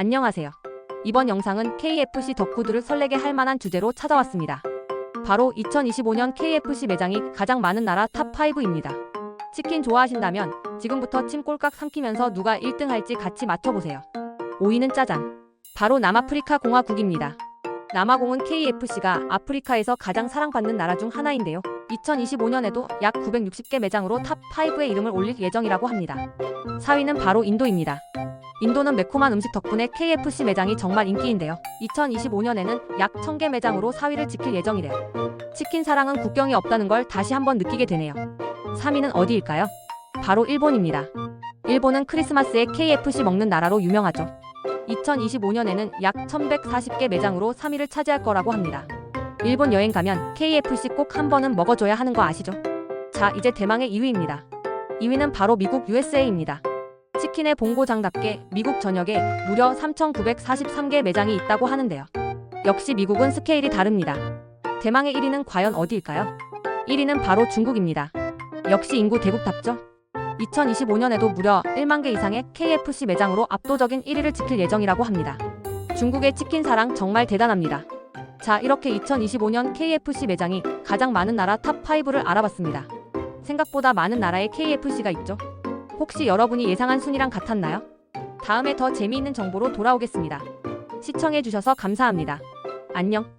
안녕하세요. 이번 영상은 KFC 덕후들을 설레게 할 만한 주제로 찾아왔습니다. 바로 2025년 KFC 매장이 가장 많은 나라 탑5입니다. 치킨 좋아하신다면 지금부터 침 꼴깍 삼키면서 누가 1등 할지 같이 맞춰보세요. 5위는 짜잔. 바로 남아프리카 공화국입니다. 남아공은 KFC가 아프리카에서 가장 사랑받는 나라 중 하나인데요. 2025년에도 약 960개 매장으로 탑5의 이름을 올릴 예정이라고 합니다. 4위는 바로 인도입니다. 인도는 매콤한 음식 덕분에 KFC 매장이 정말 인기인데요. 2025년에는 약 1000개 매장으로 4위를 지킬 예정이래요. 치킨 사랑은 국경이 없다는 걸 다시 한번 느끼게 되네요. 3위는 어디일까요? 바로 일본입니다. 일본은 크리스마스에 KFC 먹는 나라로 유명하죠. 2025년에는 약 1140개 매장으로 3위를 차지할 거라고 합니다. 일본 여행 가면 KFC 꼭 한 번은 먹어줘야 하는 거 아시죠? 자, 이제 대망의 2위입니다. 2위는 바로 미국 USA입니다. 치킨의 봉고장답게 미국 전역에 무려 3,943개 매장이 있다고 하는데요. 역시 미국은 스케일이 다릅니다. 대망의 1위는 과연 어디일까요? 1위는 바로 중국입니다. 역시 인구 대국답죠? 2025년에도 무려 1만 개 이상의 KFC 매장으로 압도적인 1위를 지킬 예정이라고 합니다. 중국의 치킨 사랑 정말 대단합니다. 자, 이렇게 2025년 KFC 매장이 가장 많은 나라 탑5를 알아봤습니다. 생각보다 많은 나라에 KFC가 있죠? 혹시 여러분이 예상한 순위랑 같았나요? 다음에 더 재미있는 정보로 돌아오겠습니다. 시청해주셔서 감사합니다. 안녕.